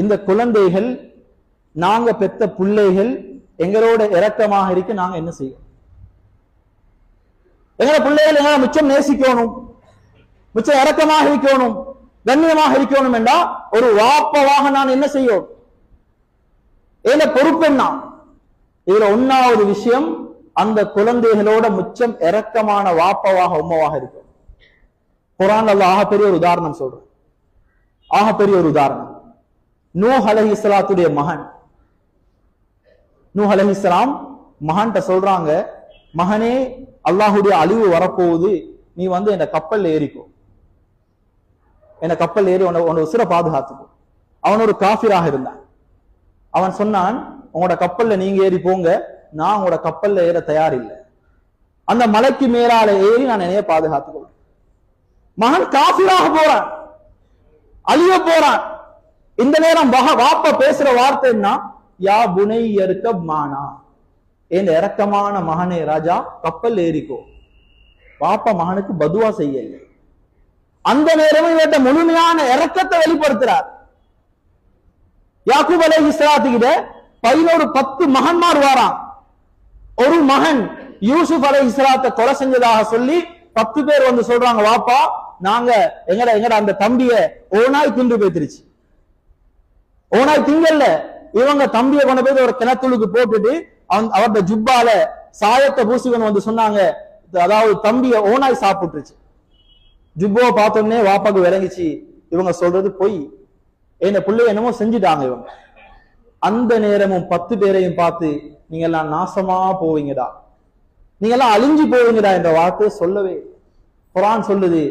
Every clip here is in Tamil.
இந்த குழந்தைகள் நாங்க பெத்த பிள்ளைகள் எங்களோட இரக்கமாக இருக்க நாங்க என்ன செய்யணும்? எங்களோட பிள்ளைகள் எங்களை மிச்சம் நேசிக்கணும். மிச்சம் இரக்கமாக இருக்கணும். கண்ணியமாக இருக்கணும் என்றா ஒரு வாப்பவாக நான் என்ன செய்யும்? ஏன பொறுப்பு என்ன? இதுல ஒன்னாவது விஷயம் அந்த குழந்தைகளோட மிச்சம் இரக்கமான வாப்பவாக உம்மவாக இருக்கும் குரான் அல்ல ஆகப்பெரிய ஒரு உதாரணம் சொல்றேன். ஆகப்பெரிய ஒரு உதாரணம். நூஹ் அலஹி இஸ்லாத்துடைய மகன். நூஹ் அலஹி இஸ்லாம் மகன்கிட்ட சொல்றாங்க மகனே அல்லாஹுடைய அழிவு வரப்போகுது. நீ வந்து இந்த கப்பல்ல ஏறிக்கோ. என்ன கப்பல் ஏறி உன உன உசுர பாதுகாத்துக்கோ. அவன் ஒரு காஃபிராக இருந்தான். அவன் சொன்னான் உங்களோட கப்பல்ல நீங்க ஏறி போங்க. நான் உங்களோட கப்பல்ல ஏற தயார் இல்லை. அந்த மலைக்கு மேலால ஏறி நான் என்னைய பாதுகாத்துக்கொள்வேன் மகன் காஃபிராக போறான். அழிய போறான். இந்த நேரம் வாப்ப பேசுற வார்த்தை என்ன? யா புனை இருக்க மானா. என் இறக்கமான மகனே ராஜா கப்பல் ஏறிக்கோ. வாப்ப மகனுக்கு பதுவா செய்யலை. அந்த நேரமும் இவர்கிட்ட முழுமையான இறக்கத்தை வெளிப்படுத்துறார். யாக்கூப் அலை இஸ்லாத்துக்கிட்ட பதினோரு பத்து மகன்மார் வாராம் ஒரு மகன் யூசுப் அலை இஸ்லாத்தை கொலை செஞ்சதாக சொல்லி பத்து பேர் வந்து சொல்றாங்க வாப்பா நாங்க எங்கட எங்கட அந்த தம்பிய ஓனாய் திண்டு போய்த்திருச்சு ஓனாய் திங்கல்ல இவங்க தம்பியை கொண்டு போய் ஒரு கிணத்துளுக்கு போட்டுட்டு அவன் அவர்கிட்ட ஜுப்பால சாயத்தை பூசிக்கணும் வந்து சொன்னாங்க. அதாவது தம்பிய ஓனாய் சாப்பிட்டுருச்சு. ஜுப்போவை பார்த்தோன்னே வாப்பாக்கு விளங்கிச்சு. இவங்க சொல்றது பொய். என்ன பிள்ளை என்னமோ செஞ்சுட்டாங்க இவங்க. அந்த நேரமும் பத்து பேரையும் பார்த்து நீங்க எல்லாம் நாசமா போவீங்கடா. நீங்க எல்லாம் அழிஞ்சு போவீங்கடா என்ற வார்த்தையை சொல்லவே குரான் சொல்லுது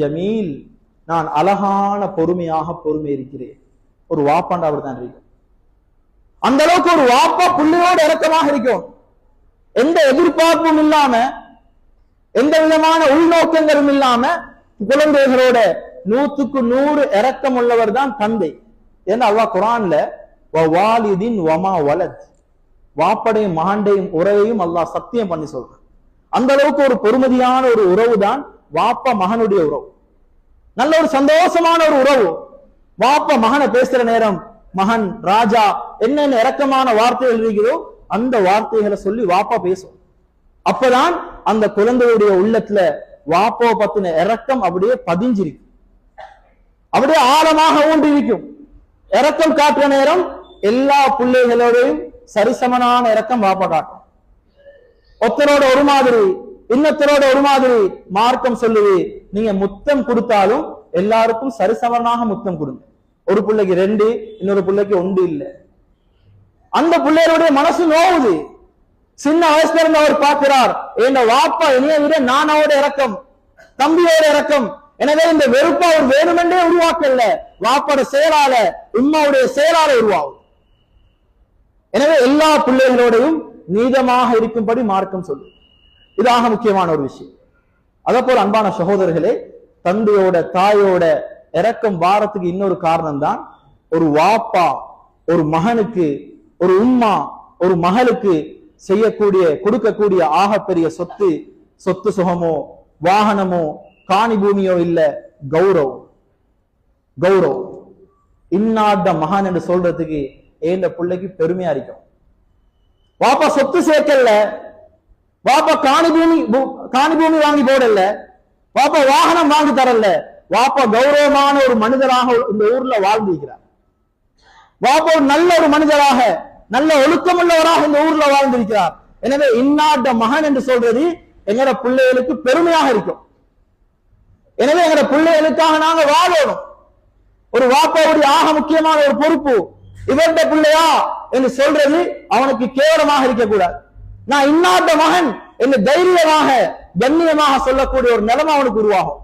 ஜமீல். நான் அழகான பொறுமையாக பொறுமை இருக்கிறேன் ஒரு வாப்பாண்டு அவர் தான் இருக்கும் அந்த அளவுக்கு ஒரு வாப்பா புள்ளியோடு இறக்கமாக இருக்கும். எந்த எதிர்பார்ப்பும் இல்லாம எந்த விதமான உள்நோக்கங்களும் இல்லாம குழந்தைகளோட நூத்துக்கு நூறு இறக்கம் உள்ளவர் தான் தந்தை. ஏன்னா அல்லாஹ் குரான்ல வாலிதின் வமா வலத். வாப்படையும் மகாண்டையும் உறவையும் அல்லாஹ் சத்தியம் பண்ணி சொல்றான். அந்த அளவுக்கு ஒரு பொறுமதியான ஒரு உறவு தான் வாப்பா மகனுடைய உறவு. நல்ல ஒரு சந்தோஷமான ஒரு உறவு. வாப்ப மகனை பேசுற நேரம் மகன் ராஜா என்னென்ன இறக்கமான வார்த்தைகள் இருக்கிறதோ அந்த வார்த்தைகளை சொல்லி வாப்பா பேசும். அப்பதான் அந்த குழந்தையுடைய உள்ளத்துல வாப்போ பத்தின இறக்கம் அப்படியே பதிஞ்சிருக்கு அப்படியே ஆழமாக ஊன்றி இருக்கும் காட்டுற நேரம் எல்லா பிள்ளைகளோடையும் சரிசமனான இறக்கம் வாப்பா காட்டும். ஒருத்தரோட ஒரு மாதிரி இன்னொருத்தரோட ஒரு மாதிரி மார்க்கம் சொல்லுது. நீங்க முத்தம் கொடுத்தாலும் எல்லாருக்கும் சரிசமனாக முத்தம் கொடுங்க. ஒரு பிள்ளைக்கு ரெண்டு இன்னொரு பிள்ளைக்கு ஒன்று இல்லை. அந்த பிள்ளையருடைய மனசு நோவுது. சின்ன வயசுல இருந்து அவர் பார்க்கிறார் என் வாப்பா இனிய விட நானோட இறக்கம் தம்பியோட இறக்கம். எனவே இந்த வெறுப்பை அவர் வேணுமென்றே உருவாக்கல. வாப்போட செயலால உம்மாவுடைய செயலால உருவாகும். எனவே எல்லா பிள்ளைகளோடையும் நீதமாக இருக்கும்படி மார்க்கம் சொல்லு இதாக முக்கியமான ஒரு விஷயம். அதே போல அன்பான சகோதரர்களே தந்தையோட தாயோட இறக்கம் வாரத்துக்கு இன்னொரு காரணம் தான் ஒரு வாப்பா ஒரு மகனுக்கு ஒரு உம்மா ஒரு மகளுக்கு செய்யக்கூடிய கொடுக்கக்கூடிய ஆகப்பெரிய சொத்து சொத்து சுகமோ வாகனமோ காணி பூமியோ இல்ல கௌரவம். கௌரவம். இன்னாத மகான் என்று சொல்றதுக்கு ஏந்த பிள்ளைக்கு பெருமையா இருக்கும்? வாப்பா சொத்து சேர்க்கல வாப்பா காணி பூமி காணி பூமி வாங்கி போடல வாப்பா வாகனம் வாங்கி தரல வாப்பா கௌரவமான ஒரு மனிதராக இந்த ஊர்ல வாழ்ந்திருக்கிறார். வாப்பா ஒரு நல்ல ஒரு மனிதராக நல்ல ஒழுக்கமுள்ளவராக இந்த ஊர்ல வாழ்ந்திருக்கிறார். எனவே இன்னாட்ட மகன் என்று சொல்றது எங்கட பிள்ளைகளுக்கு பெருமையாக இருக்கும். எனவே எங்கட பிள்ளைகளுக்காக நாங்க வாழணும். ஒரு வாப்பாவுடைய ஆக முக்கியமான ஒரு பொறுப்பு இவர்ட பிள்ளையா என்று சொல்றது அவனுக்கு கேவலமாக இருக்கக்கூடாது. நான் இன்னாட்ட மகன் என்று தைரியமாக கண்ணியமாக சொல்லக்கூடிய ஒரு நிலைமை அவனுக்கு உருவாகும்.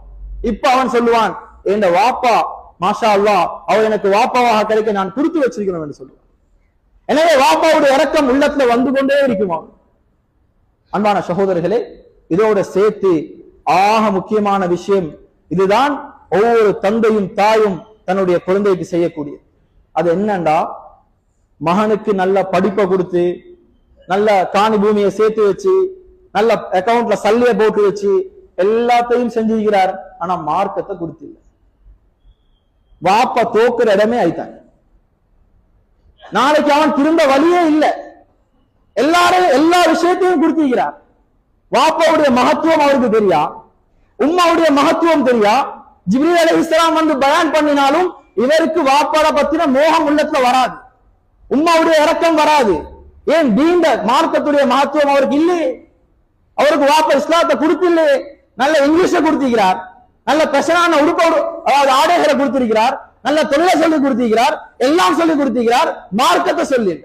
இப்ப அவன் சொல்லுவான் என் வாப்பா மாஷா அல்லாஹ் அவர் எனக்கு வாப்பாவாக கிடைக்க நான் கொடுத்து வச்சிருக்கணும் என்று சொல்லுவான். எனவே வாப்பாவுடைய இறக்கம் உள்ளத்துல வந்து கொண்டே இருக்குமா? அன்பான சகோதரர்களே இதோட சேர்த்து ஆக முக்கியமான விஷயம் இதுதான் ஒவ்வொரு தந்தையும் தாயும் தன்னுடைய குழந்தைக்கு செய்யக்கூடிய. அது என்னண்டா? மகனுக்கு நல்ல படிப்பை கொடுத்து நல்ல காணி பூமியை சேர்த்து வச்சு நல்ல அக்கவுண்ட்ல சல்லிய போட்டு வச்சு எல்லாத்தையும் செஞ்சிருக்கிறார். ஆனா மார்க்கத்தை கொடுத்தில்ல. வாப்ப தோக்குற இடமே ஆயிட்டாங்க நாளைக்கு அவன் திரும்ப வழியே இல்லை. எல்லாரும் எல்லா விஷயத்தையும் கொடுத்திருக்கிறார். வாப்பாவுடைய மகத்துவம் அவருக்கு தெரியா? உம்மாவுடைய மகத்துவம் தெரியா? ஜிப்ரீல் அலி இஸ்லாம் வந்து பயான் பண்ணினாலும் இவருக்கு வாப்பாட பத்தின மோகம் உள்ளத்துல வராது. உம்மாவுடைய இறக்கம் வராது. ஏன் தீண்ட மார்க்கத்துடைய மகத்துவம் அவருக்கு இல்லையே? அவருக்கு வாப்ப இஸ்லாத்தை கொடுத்தில்லையே? நல்ல இங்கிலீஷ கொடுத்திருக்கிறார். நல்ல பெஷனான உடுப்ப அதாவது ஆடைகளை கொடுத்திருக்கிறார். நல்ல தொழிலை சொல்லி கொடுத்திருக்கிறார். எல்லாம் சொல்லி கொடுத்திருக்கிறார். மார்க்கத்தை சொல்லி.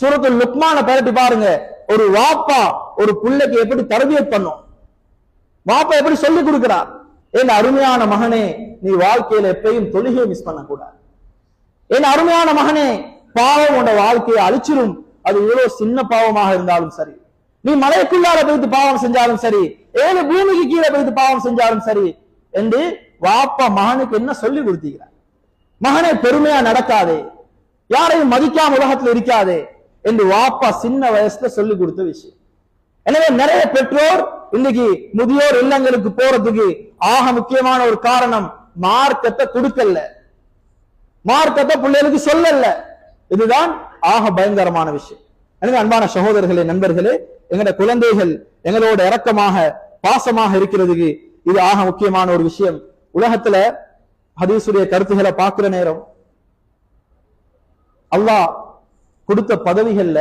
சூரத்துல் லுக்மான பரட்டி பாருங்க. ஒரு வாப்பா ஒரு பிள்ளைக்கு எப்படி தரவியத் பண்ணும்? வாப்பா எப்படி சொல்லி கொடுக்கிறார்? என் அருமையான மகனே நீ வாழ்க்கையில எப்பயும் தொழுகையை மிஸ் பண்ணக்கூடாது. என் அருமையான மகனே பாவம் உண்ட வாழ்க்கையை அழிச்சிரும். அது எவ்வளவு சின்ன பாவமாக இருந்தாலும் சரி. நீ மலைக்குள்ளார போயிட்டு பாவம் செஞ்சாலும் சரி ஏழு பூமிக்கு கீழே போயிட்டு பாவம் செஞ்சாலும் சரி என்று வாப்பா மகனுக்கு என்ன சொல்லி கொடுத்தீங்க மகனை பெருமையா நடக்காதே. யாரையும் மதிக்காம உலகத்துல இருக்காதே என்று வாப்பா சின்ன வயசுல சொல்லி கொடுத்த விஷயம். எனவே நிறைய பெற்றோர் இன்னைக்கு முதியோர் இல்லங்களுக்கு போறதுக்கு ஆக முக்கியமான ஒரு காரணம் மார்க்கத்தை கொடுக்கல. மார்க்கத்தை பிள்ளைகளுக்கு சொல்லல. இதுதான் ஆக பயங்கரமான விஷயம். எனவே அன்பான சகோதரர்களே நண்பர்களே எங்களோட குழந்தைகள் எங்களோட இறக்கமாக பாசமாக இருக்கிறதுக்கு இது ஆக முக்கியமான ஒரு விஷயம். உலகத்துல ஹதீசுடைய கருத்துக்களை பார்க்கிற நேரம் அல்லாஹ் கொடுத்த பதவிகள்ல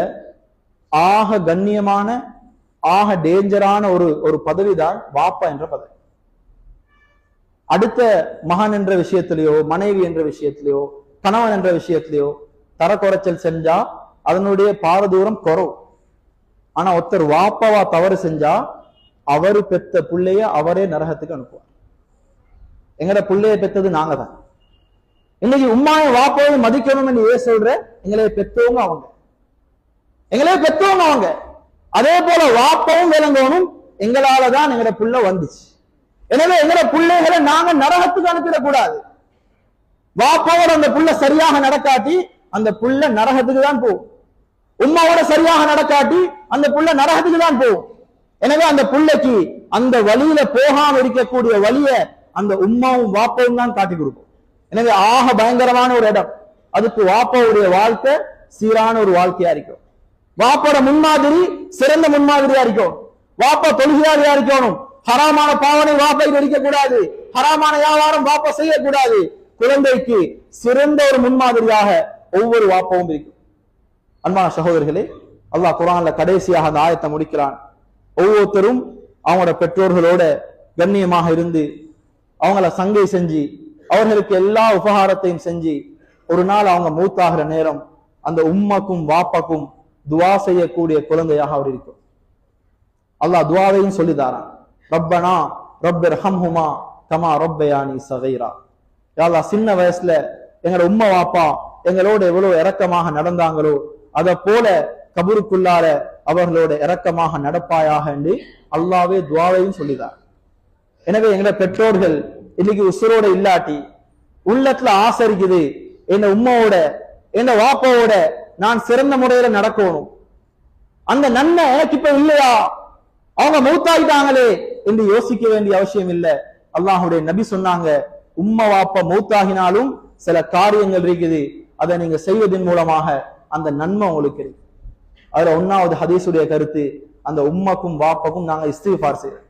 ஆக கண்ணியமான ஆக டேஞ்சரான ஒரு ஒரு பதவி தான் வாப்பா என்ற பதவி. அடுத்த மகன் என்ற விஷயத்திலேயோ மனைவி என்ற விஷயத்திலேயோ கணவன் என்ற விஷயத்திலேயோ தரக்குறைச்சல் செஞ்சா அதனுடைய பாரதூரம் குறவு ஆனா ஒருத்தர் வாப்பாவா தவறு செஞ்சா அவரு பெத்த புள்ளைய அவரே நரகத்துக்கு அனுப்புவார். எங்கட பிள்ளைய பெத்தது நாங்க தான் இன்னைக்கு உம்மாய வாப்பாவை மதிக்கணும் என்று ஏன் சொல்ற? எங்களை பெத்தவங்க அவங்க. எங்களே பெத்தவங்க அவங்க. அதே போல வாப்பவும் விளங்கணும் எங்களால தான் எங்கட புள்ள வந்துச்சு. எனவே எங்கட பிள்ளைகளை நாங்க நரகத்துக்கு அனுப்பிடக்கூடாது. வாப்பாவோட அந்த புள்ள சரியாக நடக்காட்டி அந்த புள்ள நரகத்துக்கு தான் போகும். உம்மாவோட சரியாக நடக்காட்டி அந்த புள்ள நரகத்துக்கு தான் போகும். எனவே அந்த புள்ளைக்கு அந்த வழியில போகாம இருக்கக்கூடிய வழிய அந்த உம்மாவும் வாப்பவும் தான் காட்டி கொடுக்கும். எனவே ஆக பயங்கரமான ஒரு இடம். அதுக்கு வாப்பாவுடைய வாழ்க்கை சீரான ஒரு வாழ்க்கையா இருக்கும். வாப்போட முன்மாதிரி சிறந்த முன்மாதிரியா இருக்கும். வாப்பா தொழுகையாரியா இருக்கணும் ஹராமான பாவனை வாப்பை இருக்க கூடாது ஹராமான வியாபாரம் வாப்பா செய்யக்கூடாது. குழந்தைக்கு சிறந்த ஒரு முன்மாதிரியாக ஒவ்வொரு வாப்பவும் இருக்கும். அன்பான சகோதரர்களே அல்லாஹ் குரான்ல கடைசியாக அந்த ஆயத்தை முடிக்கிறான். ஒவ்வொருத்தரும் அவங்களோட பெற்றோர்களோட கண்ணியமாக இருந்து அவங்கள சங்கை செஞ்சு அவர்களுக்கு எல்லா உபகாரத்தையும் செஞ்சு ஒரு நாள் அவங்க மூத்தாகிற நேரம் அந்த உம்மக்கும் வாப்பாக்கும் துவா செய்யக்கூடிய குழந்தையாக அவர் இருக்கும் அல்லாஹ் துவாவையும் சொல்லிதாரான். ரப்பனா ரப்பர் ஹம்ஹுமா கமா ரொப்பயானி சகைரா. யாரா சின்ன வயசுல எங்களோட உம்மா வாப்பா எங்களோட எவ்வளவு இறக்கமாக நடந்தாங்களோ அதை போல கபருக்குள்ளார அவர்களோட இரக்கமாக நடப்பாயாக என்று அல்லாவே துவாவையும் சொல்லிதார் எனவே எங்களோட பெற்றோர்கள் இன்னைக்கு உசுரோட இல்லாட்டி உள்ளத்துல ஆசை இருக்குது என்ன உம்மாவோட என்ன வாப்பாவோட நான் சிறந்த முறையில நடக்கணும். அந்த நன்மை எனக்கு இப்ப இல்லையா? அவங்க மௌத்தாயிட்டாங்களே என்று யோசிக்க வேண்டிய அவசியம் இல்லை. அல்லாஹுடைய நபி சொன்னாங்க உம்மா வாப்பா மௌத்தாகினாலும் சில காரியங்கள் இருக்குது. அதை நீங்க செய்வதன் மூலமாக அந்த நன்மை உங்களுக்கு இருக்கு அதுல ஒன்னாவது ஹதீஸுடைய கருத்து அந்த உம்மக்கும் வாப்பக்கும் நாங்க இஸ்திஃபார் செய்யறோம்.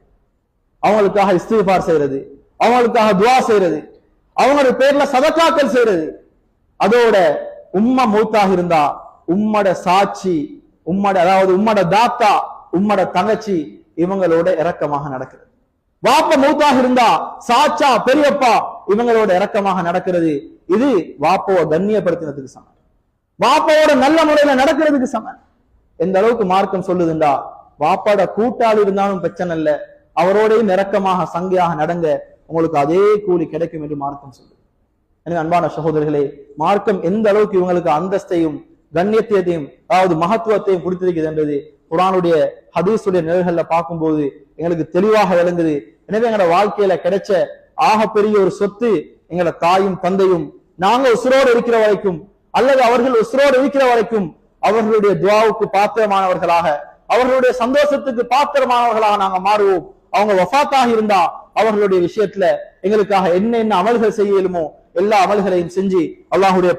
அவங்களுக்காக இஸ்திஃபார் செய்யறது அவங்களுக்காக துவா செய்யறது அவங்களோட பேர்ல சதக்காக்கள் செய்யறது. அதோட உம்மா மூத்தாக இருந்தா உம்மட சாட்சி உம்மட அதாவது உம்மட தாத்தா உம்மட தங்கச்சி இவங்களோட இரக்கமாக நடக்கிறது. வாப்ப மூத்தாக இருந்தா சாச்சா பெரியப்பா இவங்களோட இரக்கமாக நடக்கிறது. இது வாப்பாவை கண்ணியப்படுத்தினதுக்கு சமம். வாப்பாவோட நல்ல முறையில நடக்கிறதுக்கு சமம். எந்த அளவுக்கு மார்க்கம் சொல்லுதுண்டா? வாப்பாட கூட்டாளி இருந்தாலும் பிரச்சனை இல்ல. அவரோடையும் நெருக்கமாக சங்கையாக நடங்க. உங்களுக்கு அதே கூலி கிடைக்கும் என்று மார்க்கம் சொல்லு எனவே அன்பான சகோதரர்களே மார்க்கம் எந்த அளவுக்கு இவங்களுக்கு அந்தஸ்தையும் கண்ணியத்தையும் அதாவது மகத்துவத்தையும் கொடுத்திருக்கிறது என்பது குரானுடைய ஹதீஸுடைய நிழல்கள்ல பார்க்கும்போது எங்களுக்கு தெளிவாக விளங்குது. எனவே எங்களோட வாழ்க்கையில கிடைச்ச ஆகப்பெரிய ஒரு சொத்து எங்களோட தாயும் தந்தையும் நாங்க உசுரோடு இருக்கிற வரைக்கும் அல்லது அவர்கள் உசுரோடு இருக்கிற வரைக்கும் அவர்களுடைய துவாவுக்கு பாத்திரமானவர்களாக அவர்களுடைய சந்தோஷத்துக்கு பாத்திரமானவர்களாக நாங்க மாறுவோம். அவங்க வஃபாத்தாக இருந்தா அவர்களுடைய விஷயத்துல எங்களுக்காக என்னென்ன அமல்கள் செய்ய இயலுமோ எல்லா அமல்களையும் செஞ்சு அல்லாஹுடைய